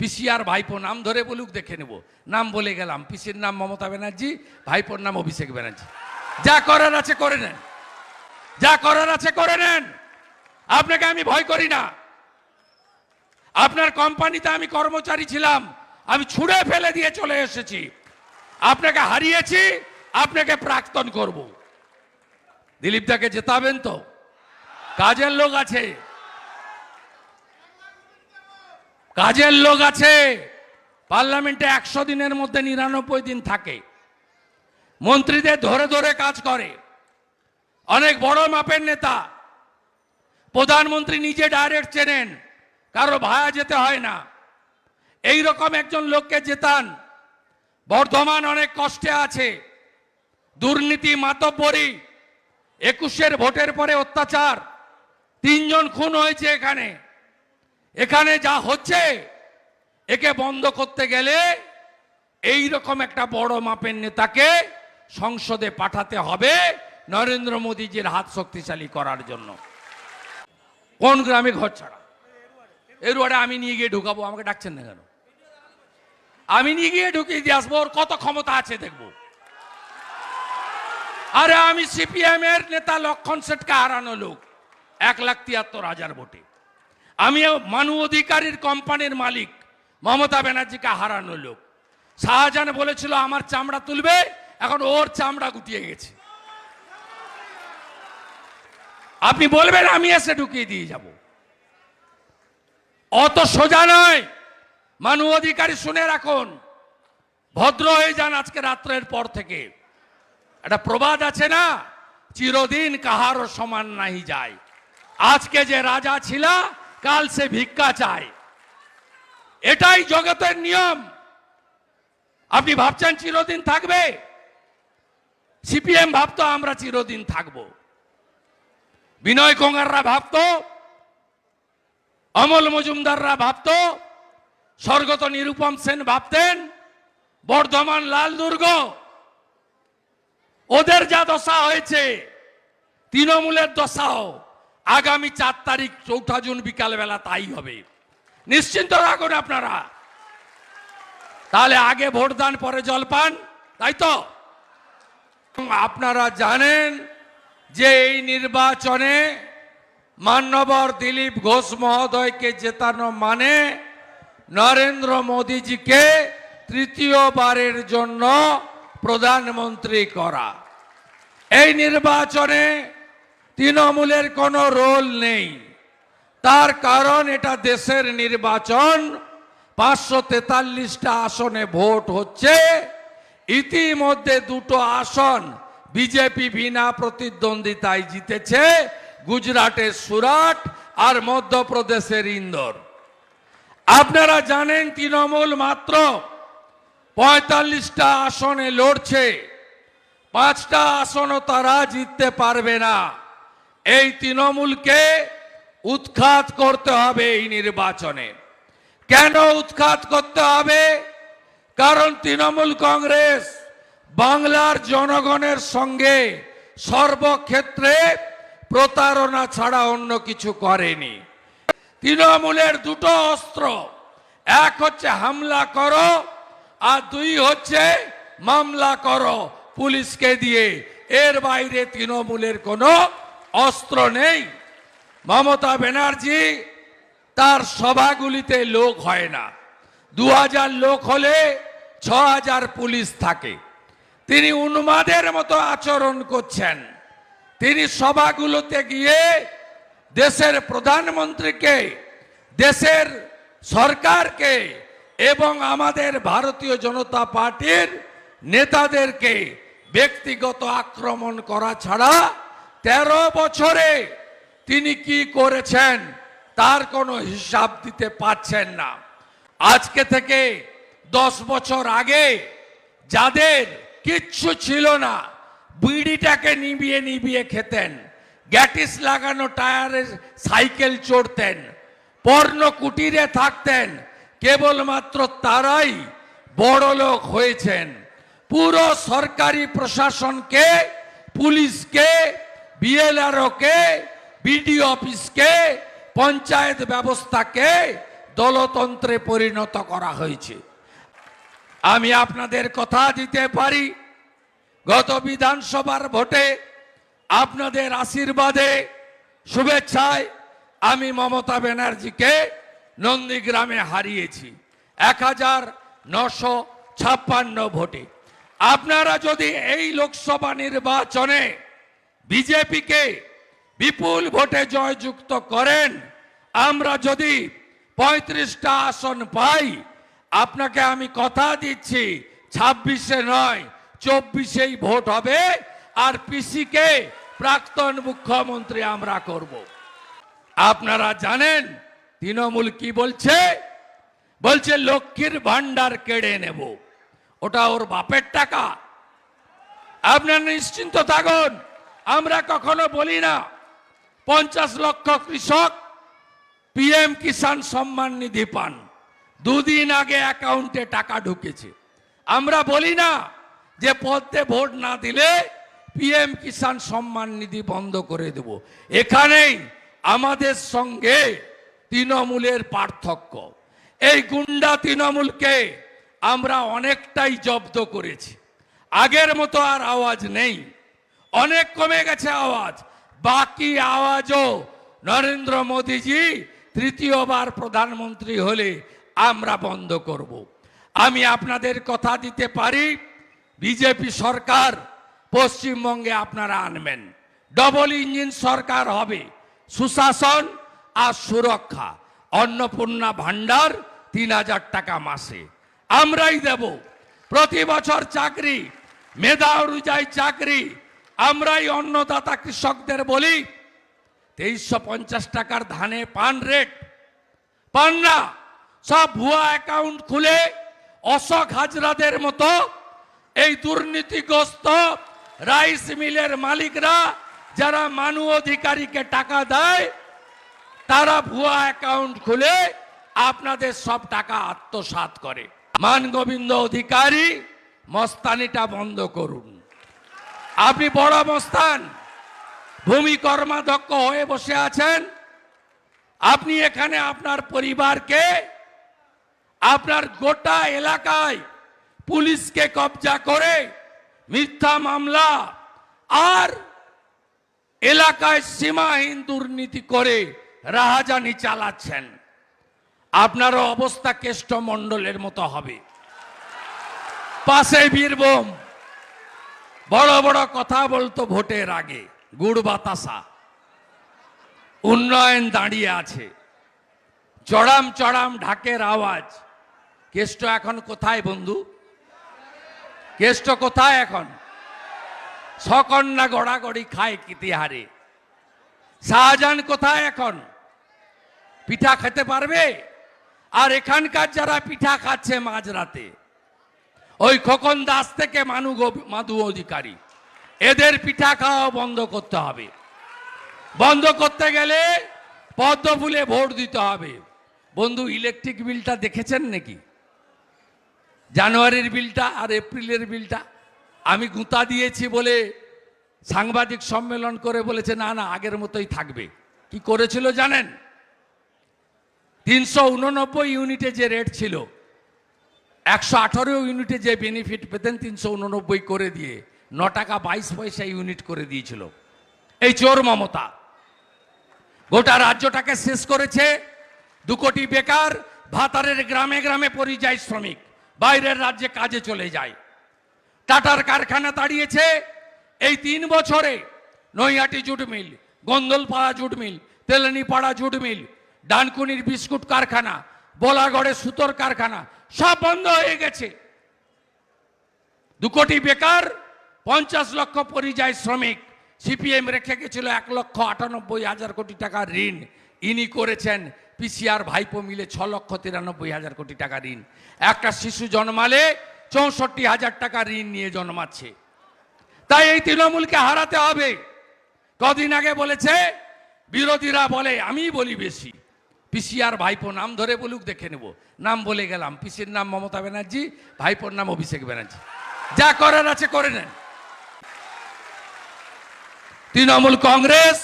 পিসি আর ভাইপো নাম ধরে বলুক, দেখে নেব। নাম বলে গেলাম। পিসির নাম মমতা ব্যানার্জি, ভাইপোর নাম অভিষেক ব্যানার্জি। যা করার আছে করে নেন। যা করার আছে করে নেন। আপনাকে আমি ভয় করি না। আপনার কোম্পানিতে আমি কর্মচারী ছিলাম। আমি ছুঁড়ে ফেলে দিয়ে চলে এসেছি। আপনাকে হারিয়েছি, আপনাকে প্রাক্তন করব। দিলীপ দাকে জেতাবেন তো? কাজের লোক আছে। কাজের লোক আছে। পার্লামেন্টে একশো দিনের মধ্যে নিরানব্বই দিন থাকে। মন্ত্রীদের ধরে ধরে কাজ করে। অনেক বড় মাপের নেতা। প্রধানমন্ত্রী নিজে ডাইরেক্ট চেনেন। কারও ভায়া যেতে হয় না। এই রকম একজন লোককে জেতান। বর্ধমান অনেক কষ্টে আছে। দুর্নীতি, মাতব্বরি, একুশের ভোটের পরে অত্যাচার। তিনজন খুন হয়েছে এখানে। এখানে যা হচ্ছে, একে বন্ধ করতে গেলে এই রকম একটা বড় মাপের নেতাকে সংসদে পাঠাতে হবে নরেন্দ্র মোদীজির হাত শক্তিশালী করার জন্য। কোন গ্রামে ঘর ছাড়া? এরুয়ারে আমি নিয়ে গিয়ে ঢুকাবো, আমাকে ডাকছেন না কেন? আমি নিয়ে গিয়ে ঢুকিয়ে দিয়ে আসব, ওর কত ক্ষমতা আছে দেখব। আরে আমি সিপিএম এর নেতা লক্ষণ সেটকে হারানো লোক, এক লাখ তিয়াত্তর হাজার ভোটে। আমি মানু অধিকারীর কোম্পানির মালিক। মমতা ব্যানার্জিকে হারানো লোক। শাহজাহান বলেছিল, আমার চামড়া তুলবে, এখন ওর চামড়া গুটিয়ে গেছে। আপনি বলবেন, আমি এসে ঢুকিয়ে দিয়ে যাব। অত সোজা নয়। মানু অধিকারী শুনে রাখুন। ভদ্র হয়ে যান আজকে রাত্রের পর থেকে। একটা প্রবাদ আছে না? চিরদিন কাহারও সমান নাহি যায়। আজকে যে রাজা ছিল কাল সে ভিক্ষা চায়। এটাই জগতের নিয়ম। আপনি ভাবছেন চিরদিন থাকবে? সিপিএম ভাবতো আমরা চিরদিন থাকব। বিনয় কোঙ্গাররা ভাবত, অমল মজুমদাররা ভাবত, স্বর্গত নিরুপম সেন ভাবতেন, বর্ধমান লাল দুর্গ। ওদের যা দশা হয়েছে, তৃণমূলের দশাও। আগামী চার তারিখ চৌঠা জুন বিকালবেলা তাই হবে। নিশ্চিন্ত রাখুন আপনারা। তাহলে আগে ভোট দান পরে জলপান, তাই তো? আপনারা জানেন যে এই নির্বাচনে মান্যবর দিলীপ ঘোষ মহোদয়কে জেতানো মানে নরেন্দ্র মোদীজিকে তৃতীয়বারের জন্য প্রধানমন্ত্রী করা। এই নির্বাচনে তৃণমূলের কোনো রোল নেই। তার কারণ এটা দেশের নির্বাচন। পাঁচশো তেতাল্লিশটা আসনে ভোট হচ্ছে। ইতিমধ্যে দুটো আসন বিজেপি বিনা প্রতিদ্বন্দ্বিতায় জিতেছে। গুজরাটের সুরাট আর মধ্যপ্রদেশের ইন্দোর। আপনারা জানেন তৃণমূল মাত্র পঁয়তাল্লিশটা আসনে লড়ছে। পাঁচটা আসনও তারা জিততে পারবে না। এই তৃণমূলকে উৎখাত করতে হবে এই নির্বাচনে। কেন উৎখাত করতে হবে? কারণ তৃণমূল কংগ্রেস বাংলার জনগণের সঙ্গে সর্বক্ষেত্রে প্রতারণা ছাড়া অন্য কিছু করেনি। তৃণমূলের দুটো অস্ত্র, এক হচ্ছে হামলা করো আর দুই হচ্ছে মামলা করো পুলিশকে দিয়ে। এর বাইরে তৃণমূলের কোনো অস্ত্র নেই। মমতা ব্যানার্জি তার সভাগুলিতে লোক হয় না। দু হাজার লোক হলে ছ পুলিশ থাকে। তিনি উন্মাদের মতো আচরণ করছেন। তিনি সভাগুলোতে গিয়ে দেশের প্রধানমন্ত্রীকে, দেশের সরকারকে এবং আমাদের ভারতীয় জনতা পার্টির নেতাদেরকে ব্যক্তিগত আক্রমণ করা ছাড়া তেরো বছরে তিনি কি করেছেন তার কোনো হিসাব দিতে পারছেন না। আজকে থেকে দশ বছর আগে যাদের কিচ্ছু ছিল না, বিড়িটাকে নিবিয়ে নিবিয়ে খেতেন, গ্যাটিস লাগানো টায়ারে সাইকেল চড়তেন, পর্ণ কুটিরে থাকতেন, কেবলমাত্র তারাই বড় লোক হয়েছেন। পুরো সরকারি প্রশাসনকে, পুলিশকে বিএলআরওকে বিডিও অফিসকে পঞ্চায়েত ব্যবস্থাকে দলতন্ত্রে পরিণত করা হয়েছে। আমি আপনাদের কথা দিতে পারি, গত বিধানসভার ভোটে আপনাদের আশীর্বাদে, শুভেচ্ছায় আমি মমতা ব্যানার্জিকে নন্দীগ্রামে হারিয়েছি, এক হাজার নশো ছাপ্পান্ন ভোটে। আপনারা যদি এই লোকসভা নির্বাচনে বিজেপিকে বিপুল ভোটে জয়যুক্ত করেন, আমরা যদি পঁয়ত্রিশটা আসন পাই, আপনাকে আমি কথা দিচ্ছি, ছাব্বিশে নয়, চব্বিশেই ভোট হবে, আর পিসিকে প্রাক্তন মুখ্যমন্ত্রী আমরা করব। আপনারা জানেন, তৃণমূল কি বলছে? বলছে, লক্ষ্মীর ভান্ডার কেড়ে নেব। ওটা ওর বাপের টাকা। আপনারা নিশ্চিন্ত থাকুন আমরা কখনো বলি না, পঞ্চাশ লক্ষ কৃষক পিএম কিষাণ সম্মান নিধি পান। দুদিন আগে অ্যাকাউন্টে টাকা ঢুকেছে। আমরা বলি না যে পদ্মে ভোট না দিলে পিএম কিষাণ সম্মান নিধি বন্ধ করে দেব। এখানেই আমাদের সঙ্গে তৃণমূলের পার্থক্য। এই গুন্ডা তৃণমূলকে আমরা অনেকটাই জব্দ করেছি। আগের মতো আর আওয়াজ নেই। অনেক কমে গেছে আওয়াজ। বাকি আওয়াজও নরেন্দ্র মোদীজি তৃতীয়বার প্রধানমন্ত্রী হলে আমরা বন্ধ করব। আমি আপনাদের কথা দিতে পারি, বিজেপি সরকার পশ্চিমবঙ্গে আপনারা আনবেন। ডবল ইঞ্জিন সরকার হবে, সুশাসন আর সুরক্ষা। অন্নপূর্ণা ভান্ডার তিন হাজার টাকা মাসে। আমরাই দেব। প্রতি বছর চাকরি, মেধা অনুযায়ী চাকরি আমরাই অন্নদাতা কৃষকদের বলি, তেইশশো পঞ্চাশ টাকার ধানে পান রেট। পান না, সব ভুয়া অ্যাকাউন্ট খুলে অশোক হাজরাদের মতো এই দুর্নীতিগ্রস্ত রাইস মিলের মালিকরা, যারা মানু অধিকারীকে টাকা দেয়, তারা ভুয়া অ্যাকাউন্ট খুলে আপনাদের সব টাকা আত্মসাৎ করে। মান গোবিন্দ অধিকারী, মস্তানিটা বন্ধ করুন। আপনি বড় মস্তান ভূমি কর্মাধ্যক্ষ হয়ে বসে আছেন। আপনি এখানে আপনার পরিবারকে, আপনার গোটা এলাকায় পুলিশকে কবজা করে মিথ্যা মামলা আর এলাকায় সীমাহীন দুর্নীতি করে রাহাজানি চালাচ্ছেন। আপনারও অবস্থা কেষ্টমণ্ডলের মতো হবে। পাশে বীরভূম। বড় বড় কথা বলতো ভোটের আগে, গুড় বাতাসা। উন্নয়ন দাঁড়িয়ে আছে। চড়াম চড়াম ঢাকের আওয়াজ। কেষ্ট এখন কোথায় বন্ধু? কেষ্ট কোথায় এখন? সকন্যা গড়াগড়ি খায় কিতিহারে। শাহজাহান কোথায় এখন? পিঠা খেতে পারবে? আর এখানকার যারা পিঠা খাচ্ছে মাঝরাতে ওই খোকন দাস থেকে মানু মাধু অধিকারী। এদের পিঠা খাওয়া বন্ধ করতে হবে। বন্ধ করতে গেলে পদ্ম ফুলে ভোট দিতে হবে। বন্ধু, ইলেকট্রিক বিলটা দেখেছেন নাকি? জানুয়ারির বিলটা আর এপ্রিলের বিলটা। আমি গুঁতা দিয়েছি বলে সাংবাদিক সম্মেলন করে বলেছে, না না, আগের মতোই থাকবে। কি করেছিল জানেন? তিনশো উননব্বই ইউনিটে যে রেট ছিল একশো আঠারো ইউনিটে যে বেনিফিট পেতেন, তিনশো উননব্বই করে দিয়ে ন টাকা বাইশ পয়সা ইউনিট করে দিয়েছিল। এই চোর মমতা। গোটা রাজ্যটাকে শেষ করেছে দু কোটি বেকার, ভাতারের গ্রামে গ্রামে পরিযায়ী শ্রমিক, বাইরের রাজ্যে কাজে চলে যায়। টাটার কারখানা দাঁড়িয়েছে এই তিন বছরে Naihati jute mill Gondalpara jute mill, Telinipara jute mill, ডানকুনির biscuit কারখানা বোলাগড়ে সুতোর কারখানা, সব বন্ধ হয়ে গেছে। দু কোটি বেকার, পঞ্চাশ লক্ষ পরিযায়ী শ্রমিক, সিপিএম রেখে গেছিল এক লক্ষ আটানব্বই হাজার কোটি টাকার ঋণ। ইনি করেছেন পিসিআর ভাইপো মিলে ছ লক্ষ তিরানব্বই হাজার কোটি টাকা ঋণ। একটা শিশু জন্মালে চৌষট্টি হাজার টাকা ঋণ নিয়ে জন্মাচ্ছে। তাই এই তৃণমূলকে হারাতে হবে। কদিন আগে বলেছে, বিরোধীরা বলে আমি বলি বেশি। পিসিআর ভাইপো নাম ধরে বলুক, দেখে নেব। নাম বলে গেলাম। পিসির নাম মমতা ব্যানার্জি, ভাইপোর নাম অভিষেক ব্যানার্জি। যা করার আছে করে নেন। তৃণমূল কংগ্রেস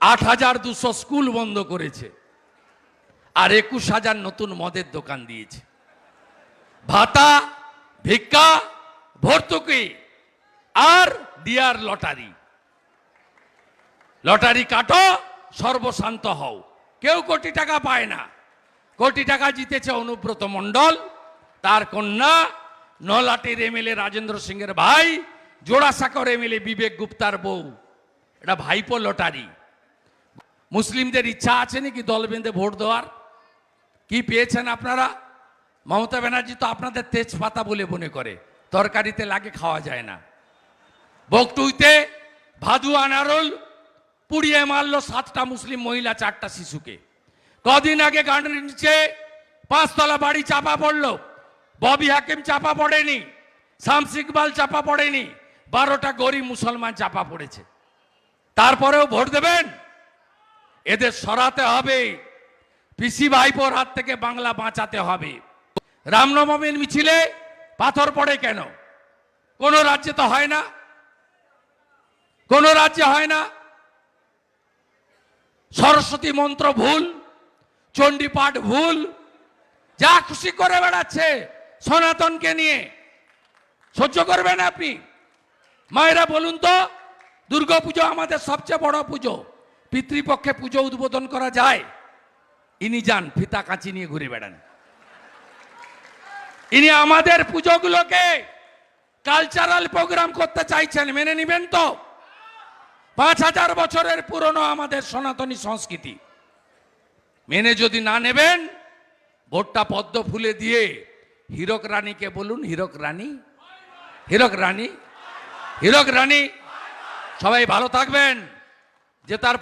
আট হাজার দুশো স্কুল বন্ধ করেছে আর একুশ হাজার নতুন মদের দোকান দিয়েছে। ভাতা, ভিক্ষা, ভর্তুকি আর ডিয়ার লটারি। লটারি কাটো, সর্বশান্ত হও। কেউ কোটি টাকা পায় না। কোটি টাকা জিতেছে অনুব্রত মণ্ডল, তার কন্যা নলাটির এমএলএ রাজেন্দ্র সিংয়ের ভাই, জোড়াসাঁকর এমএলএ বিবেক গুপ্তার বউ। এটা ভাইপো লটারি। মুসলিমদের ইচ্ছা আছে নাকি দল বেঁধে ভোট দেওয়ার? কি পেয়েছেন আপনারা? মমতা ব্যানার্জি তো আপনাদের তেজপাতা বলে মনে করে, তরকারিতে লাগে খাওয়া যায় না। বকটুইতে ভাদু আনারুল পুড়িয়ে মারলো সাতটা মুসলিম মহিলা, চারটা শিশুকে। কদিন আগে গার্ডেনের নিচে পাঁচতলা বাড়ি চাপা পড়ল। ববি হাকিম চাপা পড়েনি শামস ইকবাল চাপা পড়েনি, বারোটা গরিব মুসলমান চাপা পড়েছে। তারপরেও ভোট দেবেন? এদের সরাতে হবে। পিসি ভাইপোর হাত থেকে বাংলা বাঁচাতে হবে। রামনবমীর মিছিলে পাথর পড়ে কেন? কোন রাজ্যে তো হয় না। কোন রাজ্যে হয় না। সরস্বতী মন্ত্র ভুল চণ্ডী পাঠ ভুল, যা খুশি করে বেড়াচ্ছে সনাতনকে নিয়ে। সহ্য করবেন আপনি? মায়েরা, বলুন তো, দুর্গা পুজো আমাদের সবচেয়ে বড় পুজো। পিতৃপক্ষে পুজো উদ্বোধন করা যায়। ইনি যান, ফিতা কাঁচি নিয়ে ঘুরে বেড়ান। ইনি আমাদের পুজোগুলোকে কালচারাল প্রোগ্রাম করতে চাইছেন, মেনে নিবেন তো? পাঁচ হাজার বছরের পুরনো আমাদের সনাতনী সংস্কৃতি। মেনে যদি না নেবেন ভোটটা পদ্ম ফুলে দিয়ে হীরক রানীকে বলুন, হীরক রানী? হীরক রানী? হীরক রানী? সবাই ভালো থাকবেন। যে তার